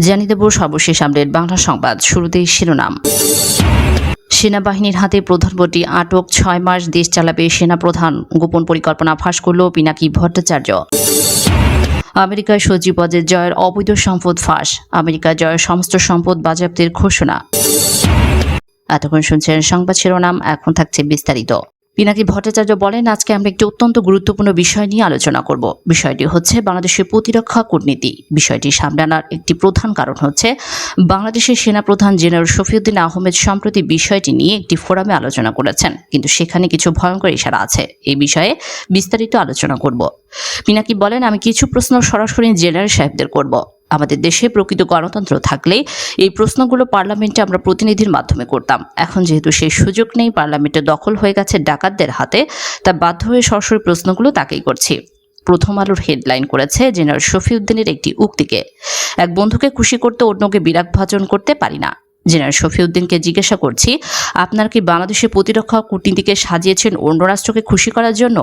জানিয়ে দেব সর্বশেষ আপডেট বাংলা সংবাদ শুরুতেই শিরোনাম। সেনাবাহিনীর হাতে প্রধানমন্ত্রী আটক, ছয় মাস দেশ চালাবে সেনাপ্রধান। গোপন পরিকল্পনা ফাঁস করল পিনাকি ভট্টাচার্য। আমেরিকায় সজীব পদের জয়ের অবৈধ সম্পদ ফাঁস আমেরিকা জয়ের সমস্ত সম্পদ বাজেয়াপ্তের ঘোষণা। এতক্ষণ শুনছেন সংবাদ শিরোনাম, এখন থাকছে বিস্তারিত। পিনাকি ভট্টাচার্য বলেন, আজকে আমরা একটি অত্যন্ত গুরুত্বপূর্ণ বিষয় নিয়ে আলোচনা করব। বিষয়টি হচ্ছে বাংলাদেশের প্রতিরক্ষা কূটনীতি। বিষয়টি সামলানোর একটি প্রধান কারণ হচ্ছে বাংলাদেশের সেনাপ্রধান জেনারেল শফিউদ্দিন আহমেদ সম্প্রতি বিষয়টি নিয়ে একটি ফোরামে আলোচনা করেছেন। কিন্তু সেখানে কিছু ভয়ঙ্কর ইশারা আছে। এই বিষয়ে বিস্তারিত আলোচনা করব। পিনাকি বলেন, আমি কিছু প্রশ্ন সরাসরি জেনারেল সাহেবদের করব। আমাদের দেশে প্রকৃত গণতন্ত্র থাকলে এই প্রশ্নগুলো পার্লামেন্টে আমরা প্রতিনিধির মাধ্যমে করতাম। এখন যেহেতু সেই সুযোগ নেই, পার্লামেন্টে দখল হয়ে গেছে ডাকাতদের হাতে, তা বাধ্য হয়ে সরাসরি প্রশ্নগুলো তাকেই করছি। প্রথম আলোর হেডলাইন করেছে জেনারেল শফিউদ্দিনের একটি উক্তিকে। এক বন্ধুকে খুশি করতে অন্যকে বিরাগ ভাজন করতে পারি না। জেনারেল শফিউদ্দিনকে জিজ্ঞাসা করছি, আপনার কি বাংলাদেশের প্রতিরক্ষা কূটনীতিকে সাজিয়েছেন অন্য রাষ্ট্রকে খুশি করার জন্য?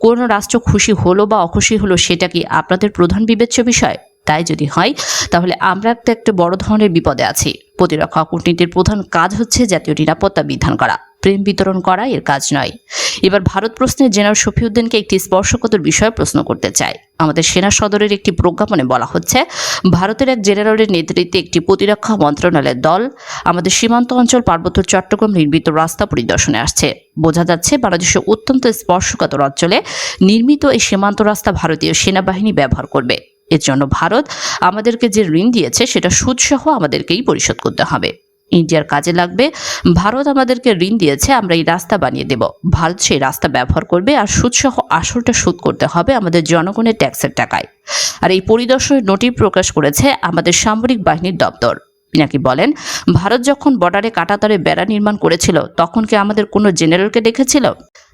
কোন রাষ্ট্র খুশি হলো বা অখুশি হলো সেটা কি আপনাদের প্রধান বিবেচ্য বিষয়? তাই যদি হয়, তাহলে আমরা একটা একটা বড় ধরনের বিপদে আছি। প্রতিরক্ষা কূটনীতির প্রধান কাজ হচ্ছে জাতীয় নিরাপত্তা বিধান করা, প্রেম বিতরণ করা এর কাজ নয়। এবার ভারত প্রশ্নে জেনারেল শফিউদ্দিনকে একটি স্পর্শকতর বিষয়ে প্রশ্ন করতে চাই। আমাদের সেনা সদরের একটি প্রজ্ঞাপনে বলা হচ্ছে, ভারতের এক জেনারেলের নেতৃত্বে একটি প্রতিরক্ষা মন্ত্রণালয়ের দল আমাদের সীমান্ত অঞ্চল পার্বত্য চট্টগ্রাম নির্মিত রাস্তা পরিদর্শনে আসছে। বোঝা যাচ্ছে বাংলাদেশের অত্যন্ত স্পর্শকাতর অঞ্চলে নির্মিত এই সীমান্ত রাস্তা ভারতীয় সেনাবাহিনী ব্যবহার করবে। এর জন্য ভারত আমাদেরকে যে ঋণ দিয়েছে, সেটা সুদসহ আমাদেরকেই পরিশোধ করতে হবে। ইন্ডিয়ার কাজে লাগবে। ভারত আমাদেরকে ঋণ দিয়েছে, আমরা এই রাস্তা বানিয়ে দেব। ভারত সেই রাস্তা ব্যবহার করবে আর সুদসহ আসলটা সুদ করতে হবে আমাদের জনগণের ট্যাক্সের টাকায়। আর এই পরিদর্শনের নোটিশ প্রকাশ করেছে আমাদের সামরিক বাহিনীর দপ্তর। পিনাকি বলেন, ভারত যখন বর্ডারে কাটাতারে বেড়া নির্মাণ করেছিল, তখন কি আমাদের কোনো জেনারেলকে দেখেছিল?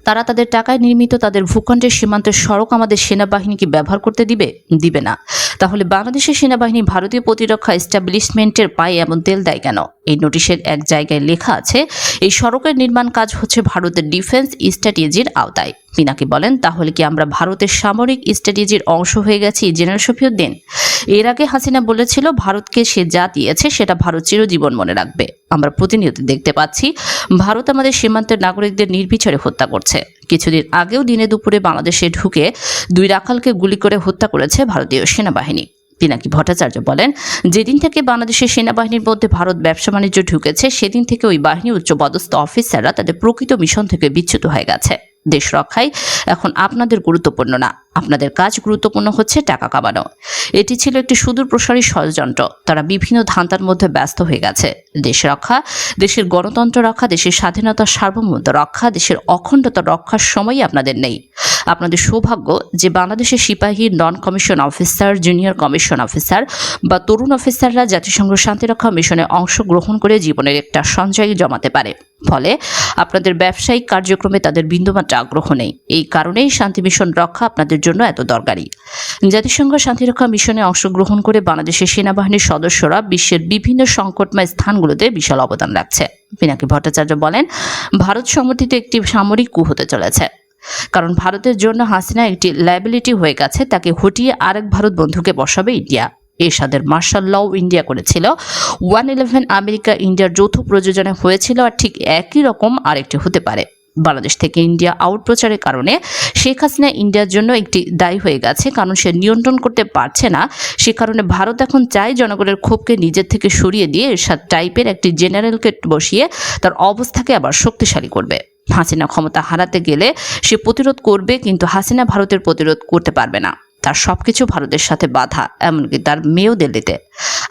তারা তাদের টাকায় নির্মিত তাদের ভূখণ্ডের সীমান্তের সড়ক আমাদের সেনাবাহিনীকে ব্যবহার করতে দিবে? দিবে না। তাহলে বাংলাদেশের সেনাবাহিনী ভারতীয় প্রতিরক্ষা এস্টাবলিশমেন্টের পায়ে এমন তেল দেয় কেন? এই নোটিশের এক জায়গায় লেখা আছে, এই সড়কের নির্মাণ কাজ হচ্ছে ভারতের ডিফেন্স স্ট্র্যাটেজির আওতায়। পিনাকি বলেন? তাহলে কি আমরা ভারতের সামরিক স্ট্র্যাটেজির অংশ হয়ে গেছি, জেনারেল শফিউদ্দিন? এর আগে হাসিনা বলেছিল, ভারতকে সে যা দিয়েছে, সেটা ভারত চিরজীবন মনে রাখবে। আমরা প্রতিনিয়ত দেখতে পাচ্ছি, ভারত আমাদের সীমান্তের নাগরিকদের নির্বিচারে হত্যা করছে। কিছুদিন আগেও দিনে দুপুরে বাংলাদেশে ঢুকে দুই রাখালকে গুলি করে হত্যা করেছে ভারতীয় সেনাবাহিনী। পিনাকি ভট্টাচার্য বলেন, যেদিন থেকে বাংলাদেশের সেনাবাহিনীর মধ্যে ভারত ব্যবসা বাণিজ্য ঢুকেছে, সেদিন থেকে ওই বাহিনী উচ্চপদস্থ অফিসাররা তাদের প্রকৃত মিশন থেকে বিচ্যুত হয়ে গেছে। দেশ রক্ষায় এখন আপনাদের গুরুত্বপূর্ণ না। আপনাদের কাজ গুরুত্বপূর্ণ হচ্ছে টাকা কামানো। এটি ছিল একটি সুদূর প্রসারী ষড়যন্ত্র। তারা বিভিন্ন ধান্তার মধ্যে ব্যস্ত হয়ে গেছে। দেশ রক্ষা, দেশের গণতন্ত্র রক্ষা, দেশের স্বাধীনতা সার্বভৌমত্ব রক্ষা, দেশের অখণ্ডতা রক্ষার সময়ই আপনাদের নেই। আপনাদের সৌভাগ্য যে বাংলাদেশের সিপাহী non commission officer junior commission officer বা তরুণ অফিসাররা জাতিসংঘ শান্তিরক্ষা মিশনে অংশগ্রহণ করে জীবনের একটা সঞ্চয় জমাতে পারে। ফলে আপনাদের ব্যবসায়িক কার্যক্রমে তাদের বিন্দুমাত্র আগ্রহ নেই। এই কারণেই শান্তি মিশন রক্ষা আপনাদের জন্য এত দরকারি। জাতিসংঘ শান্তিরক্ষা মিশনে অংশগ্রহণ করে বাংলাদেশের সেনাবাহিনীর সদস্যরা বিশ্বের বিভিন্ন সংকটময় স্থানগুলোতে বিশাল অবদান রাখছে। পিনাকি ভট্টাচার্য বলেন, ভারত সমর্থিত একটি সামরিক কু হতে চলেছে। কারণ ভারতের জন্য হাসিনা একটি লাইবিলিটি হয়ে গেছে, তাকে হটিয়ে আরেক ভারত বন্ধুকে বসাবে ইন্ডিয়া। এরশাদের মার্শাল ল ইন্ডিয়া করেছিল। ওয়ান ইলেভেন আমেরিকা ইন্ডিয়ার যৌথ প্রযোজনে হয়েছিল আর ঠিক একই রকম আরেকটি হতে পারে। বাংলাদেশ থেকে ইন্ডিয়া আউট প্রচারের কারণে শেখ হাসিনা ইন্ডিয়ার জন্য একটি দায়ী হয়ে গেছে, কারণ সে নিয়ন্ত্রণ করতে পারছে না। সে কারণে ভারত এখন চায় জনগণের ক্ষোভকে নিজের থেকে সরিয়ে দিয়ে এরশাদ টাইপের একটি জেনারেলকে বসিয়ে তার অবস্থাকে আবার শক্তিশালী করবে। হাসিনা ক্ষমতা হারাতে গেলে সে প্রতিরোধ করবে, কিন্তু হাসিনা ভারতের প্রতিরোধ করতে পারবে না। তার সবকিছু ভারতের সাথে বাধা, এমনকি তার মেয়েও দিল্লিতে।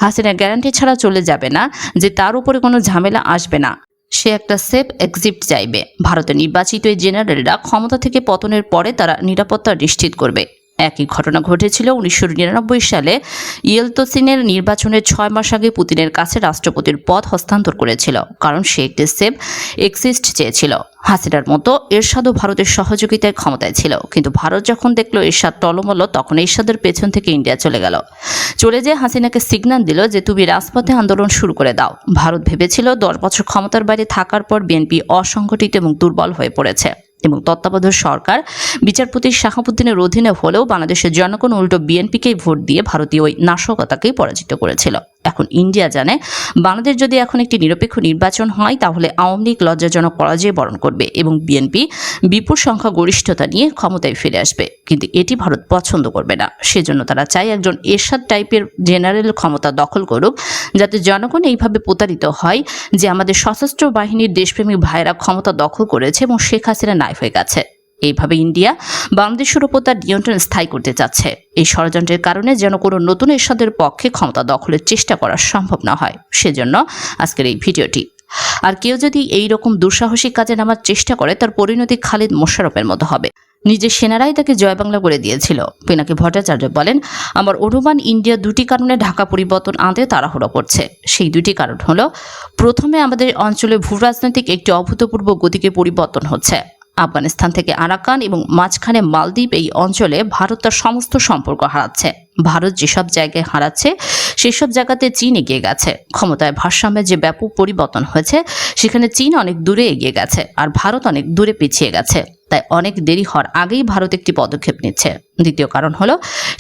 হাসিনা গ্যারান্টি ছাড়া চলে যাবে না, যে তার উপরে কোনো ঝামেলা আসবে না। সে একটা সেফ এক্সিট চাইবে। ভারতের নির্বাচিত জেনারেলরা ক্ষমতা থেকে পতনের পরে তারা নিরাপত্তা নিশ্চিত করবে। একই ঘটনা ঘটেছিল উনিশশো নিরানব্বই সালে। ইয়েলতোসিনের নির্বাচনের ছয় মাস আগে পুতিনের কাছে রাষ্ট্রপতির পদ হস্তান্তর করেছিল, কারণ সে একটি সেফ এক্সিস্ট চেয়েছিল। হাসিনার মতো এরশাদও ভারতের সহযোগিতায় ক্ষমতায় ছিল, কিন্তু ভারত যখন দেখল এরশাদ টলমল, তখন এরশাদের পেছন থেকে ইন্ডিয়া চলে গেল। চলে যেয়ে হাসিনাকে সিগন্যাল দিল যে, তুমি রাজপথে আন্দোলন শুরু করে দাও। ভারত ভেবেছিল দশ বছর ক্ষমতার বাইরে থাকার পর বিএনপি অসংগঠিত এবং দুর্বল হয়ে পড়েছে। এবং তত্ত্বাবধায়ক সরকার বিচারপতি শাহাবুদ্দিনের অধীনে হলেও বাংলাদেশের জনগণ উল্টো বিএনপিকেই ভোট দিয়ে ভারতীয় ওই নাশকতাকেই পরাজিত করেছিল। এখন ইন্ডিয়া জানে, বাংলাদেশ যদি এখন একটি নিরপেক্ষ নির্বাচন হয়, তাহলে আওয়ামী লীগ লজ্জাজনক পরাজয় বরণ করবে এবং বিএনপি বিপুল সংখ্যা গরিষ্ঠতা নিয়ে ক্ষমতায় ফিরে আসবে। কিন্তু এটি ভারত পছন্দ করবে না। সেজন্য তারা চায় একজন এরশাদ টাইপের জেনারেল ক্ষমতা দখল করুক, যাতে জনগণ এইভাবে প্রতারিত হয় যে আমাদের সশস্ত্র বাহিনীর দেশপ্রেমিক ভাইয়েরা ক্ষমতা দখল করেছে এবং শেখ হাসিনা নাইফ হয়ে গেছে। এইভাবে ইন্ডিয়া বাংলাদেশের উপর তার নিয়ন্ত্রণ স্থায়ী করতে চাচ্ছে। এই ষড়যন্ত্রের কারণে যেন কোনো নতুন এরশাদের পক্ষে ক্ষমতা দখলের চেষ্টা করা সম্ভব না হয়, সেজন্য আজকের এই ভিডিওটি। আর কেউ যদি এই রকম দুঃসাহসিক কাজে নামার চেষ্টা করে, তার পরিণতি খালিদ মোশারফের মতো হবে। নিজের সেনারাই তাকে জয়বাংলা করে দিয়েছিল। পিনাকি ভট্টাচার্য বলেন, আমার অনুমান ইন্ডিয়া দুটি কারণে ঢাকা পরিবর্তন আনতে তাড়াহুড়ো করছে। সেই দুটি কারণ হলো, প্রথমে আমাদের অঞ্চলে ভূ রাজনৈতিক একটি অভূতপূর্ব গতিকে পরিবর্তন হচ্ছে। আফগানিস্তান থেকে আরাকান এবং মাঝখানে মালদ্বীপ এই অঞ্চলে ভারত তার সমস্ত সম্পর্ক হারাচ্ছে। ভারত যেসব জায়গায় হারাচ্ছে, সেসব জায়গাতে চীন এগিয়ে গেছে। ক্ষমতায় ভারসাম্যের যে ব্যাপক পরিবর্তন হয়েছে, সেখানে চীন অনেক দূরে এগিয়ে গেছে আর ভারত অনেক দূরে পিছিয়ে গেছে। তাই অনেক দেরি হওয়ার আগেই ভারত একটি পদক্ষেপ নিচ্ছে। দ্বিতীয় কারণ হলো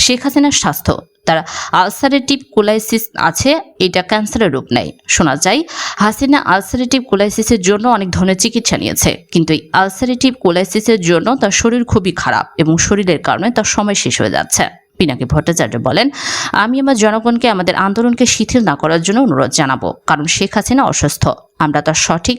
শেখ হাসিনার স্বাস্থ্য। তার আলসারেটিভ কোলাইসিস আছে, এটা ক্যান্সারের রূপ নেয় শোনা যায়, হাসিনা আলসারেটিভ কোলাইসিসের জন্য অনেক ধরনের চিকিৎসা নিয়েছে, কিন্তু এই আলসারেটিভ কোলাইসিসের জন্য তার শরীর খুবই খারাপ এবং শরীরের কারণে তার সময় শেষ হয়ে যাচ্ছে। পিনাকি ভট্টাচার্য বলেন, আমি আমার জনগণকে, আমাদের আন্দোলনকে শিথিল না করার জন্য অনুরোধ জানাব, কারণ শেখ হাসিনা অসুস্থ। আমরা তার সঠিক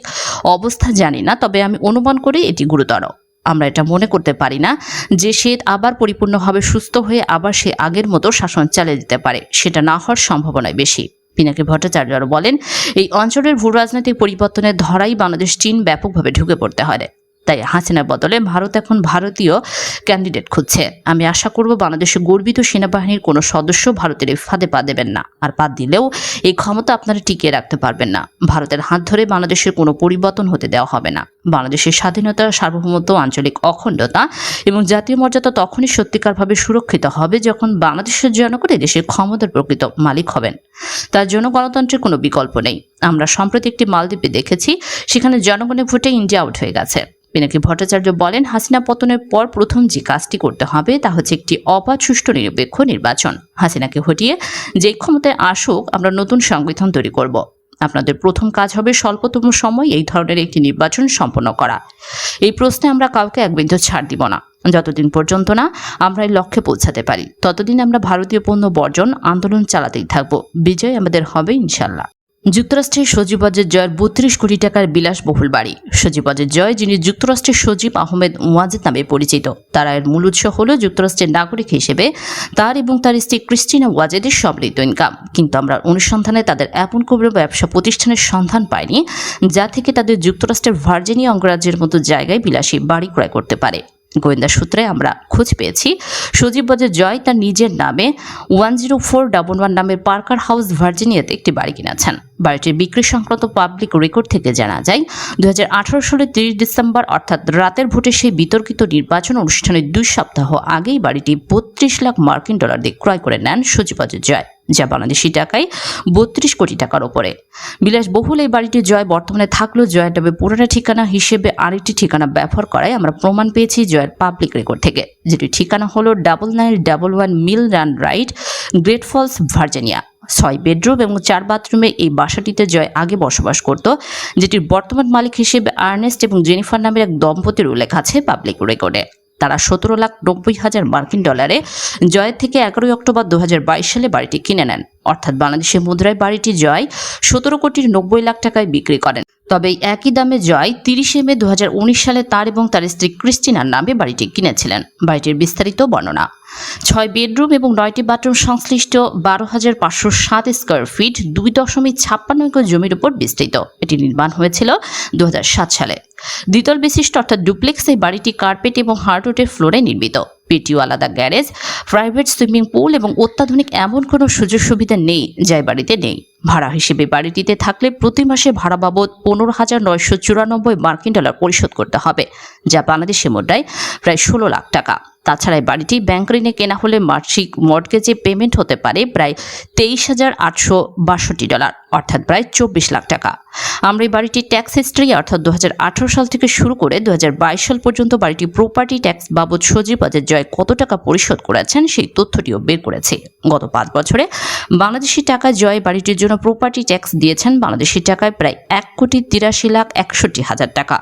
অবস্থা জানি না, তবে আমি অনুমান করি এটি গুরুতর। আমরা এটা মনে করতে পারি না যে সে আবার পরিপূর্ণভাবে সুস্থ হয়ে আবার সে আগের মতো শাসন চালিয়ে দিতে পারে। সেটা না হওয়ার সম্ভাবনাই বেশি। পিনাকি ভট্টাচার্য বলেন, এই অঞ্চলের ভূ রাজনৈতিক পরিবর্তনের ধরাই বাংলাদেশ চীন ব্যাপকভাবে ঢুকে পড়তে হয়। তাই হাসিনার বদলে ভারত এখন ভারতীয় ক্যান্ডিডেট খুঁজছে। আমি আশা করব বাংলাদেশের গর্বিত সেনাবাহিনীর কোনো সদস্য ভারতের ফাঁদে পা দেবেন না। আর পা দিলেও এই ক্ষমতা আপনারা টিকিয়ে রাখতে পারবেন না। ভারতের হাত ধরে বাংলাদেশের কোনো পরিবর্তন হতে দেওয়া হবে না। বাংলাদেশের স্বাধীনতা, সার্বভৌমত্ব, আঞ্চলিক অখণ্ডতা এবং জাতীয় মর্যাদা তখনই সত্যিকারভাবে সুরক্ষিত হবে যখন বাংলাদেশের জনগণ দেশের ক্ষমতার প্রকৃত মালিক হবেন। তার জন্য গণতন্ত্রের কোনো বিকল্প নেই। আমরা সম্প্রতি একটি মালদ্বীপে দেখেছি, সেখানে জনগণের ভোটে ইন্ডিয়া আউট হয়ে গেছে। পিনাকি ভট্টাচার্য বলেন, হাসিনা পতনের পর প্রথম যে কাজটি করতে হবে তা হচ্ছে একটি অবাধ সুষ্ঠু নিরপেক্ষ নির্বাচন। হাসিনাকে হটিয়ে যে ক্ষমতায় আসুক, আমরা নতুন সংবিধান তৈরি করব। আপনাদের প্রথম কাজ হবে স্বল্পতম সময় এই ধরনের একটি নির্বাচন সম্পন্ন করা। এই প্রশ্নে আমরা কাউকে এক বিন্দু ছাড় দিব না। যতদিন পর্যন্ত না আমরা এই লক্ষ্যে পৌঁছাতে পারি, ততদিন আমরা ভারতীয় পণ্য বর্জন আন্দোলন চালাতেই থাকব। বিজয় আমাদের হবে ইনশাল্লাহ যুক্তরাষ্ট্রের সজীবজের জয়ের বত্রিশ কোটি টাকার বিলাসবহুল বাড়ি। সজীবজের জয়, যিনি যুক্তরাষ্ট্রের সজীব আহমেদ ওয়াজেদ নামে পরিচিত। তার আয়ের মূল উৎস হল যুক্তরাষ্ট্রের নাগরিক হিসেবে তার এবং তার স্ত্রী ক্রিস্টিনা ওয়াজেদের সমৃদ্ধ ইনকাম কিন্তু আমরা অনুসন্ধানে তাদের এমন কোনো ব্যবসা প্রতিষ্ঠানের সন্ধান পাইনি, যা থেকে তাদের যুক্তরাষ্ট্রের ভার্জিনিয়া অঙ্গরাজ্যের মতো জায়গায় বিলাসী বাড়ি ক্রয় করতে পারে। গোয়েন্দা সূত্রে আমরা খোঁজ পেয়েছি। সজীব জয় তার নিজের নামে one zero four double one নামের পার্কার হাউস, ভার্জিনিয়াতে একটি বাড়ি কিনেছেন। বাড়িটির বিক্রি সংক্রান্ত পাবলিক রেকর্ড থেকে জানা যায় দু হাজার আঠারো সালের তিরিশ ডিসেম্বর, অর্থাৎ রাতের ভোটে সেই বিতর্কিত নির্বাচন অনুষ্ঠানের দুই সপ্তাহ আগেই বাড়িটি বত্রিশ লাখ মার্কিন ডলার দিয়ে ক্রয় করে নেন সজীবজের জয়। যা বাংলাদেশি টাকায় বত্রিশ কোটি টাকার ওপরে বিলাসবহুল এই বাড়িটির জয় বর্তমানে থাকলেও জয়ের তবে পুরোনো ঠিকানা হিসেবে আরেকটি ঠিকানা ব্যবহার করায় আমরা প্রমাণ পেয়েছি জয়ের পাবলিক রেকর্ড থেকে। যেটি ঠিকানা হলো double nine double one mill run right great falls Virginia ছয় বেডরুম এবং চার বাথরুমে এই বাসাটিতে জয় আগে বসবাস করত, যেটির বর্তমান মালিক হিসেবে আর্নেস্ট এবং জেনিফার নামের এক দম্পতির উল্লেখ আছে পাবলিক রেকর্ডে তারা সতেরো লাখ নব্বই হাজার মার্কিন ডলারে জয়ের থেকে এগারোই অক্টোবর দু হাজার বাইশ সালে বাড়িটি কিনে নেন। অর্থাৎ বাংলাদেশের মুদ্রায় বাড়িটি জয় সতেরো কোটির নব্বই লাখ টাকায় বিক্রি করেন। তবে একই দামে জয় তিরিশে মে দু হাজার উনিশ সালে তার এবং তার স্ত্রী ক্রিস্টিনার নামে বাড়িটি কিনেছিলেন। বাড়িটির বিস্তারিত বর্ণনা। ছয় বেডরুম এবং নয়টি বাথরুম সংশ্লিষ্ট বারো হাজার পাঁচশো সাত স্কোয়ার ফিট, দুই দশমিক ছাপ্পান্ন একর জমির উপর বিস্তৃত। এটি নির্মাণ হয়েছিল দু হাজার সাত সালে। দ্বিতল বিশিষ্ট অর্থাৎ ডুপ্লেক্স এই বাড়িটি কার্পেট এবং হার্ডউডের ফ্লোরে নির্মিত। পিটিও আলাদা গ্যারেজ, প্রাইভেট সুইমিং পুল এবং অত্যাধুনিক এমন কোনো সুযোগ সুবিধা নেই যা এই বাড়িতে নেই। ভাড়া হিসেবে বাড়িটিতে থাকলে প্রতি মাসে ভাড়া বাবদ পনেরো হাজার নয়শো চুরানব্বই মার্কিন ডলার পরিশোধ করতে হবে, যা বাংলাদেশি মুদ্রায় প্রায় ষোলো লাখ টাকা। তাছাড়া বাড়িটি ব্যাংক ঋণে কেনা হলে মাসিক মর্টগেজে পেমেন্ট হতে পারে প্রায় তেইশ হাজার আটশো বাষট্টি ডলার, অর্থাৎ প্রায় চব্বিশ লাখ টাকা। আমরা এই বাড়িটির ট্যাক্স হিস্ট্রি, অর্থাৎ দু হাজার আঠারো সাল থেকে শুরু করে দু হাজার বাইশ সাল পর্যন্ত বাড়িটি প্রপার্টি ট্যাক্স বাবদ সজীব বাজের জয় কত টাকা পরিশোধ করেছেন সেই তথ্যটিও বের করেছে। গত পাঁচ বছরে বাংলাদেশি টাকা জয় বাড়িটির জন্য প্রপার্টি ট্যাক্স দিয়েছেন বাংলাদেশি টাকায় প্রায় এক কোটি তিরাশি লাখ একষট্টি হাজার টাকা।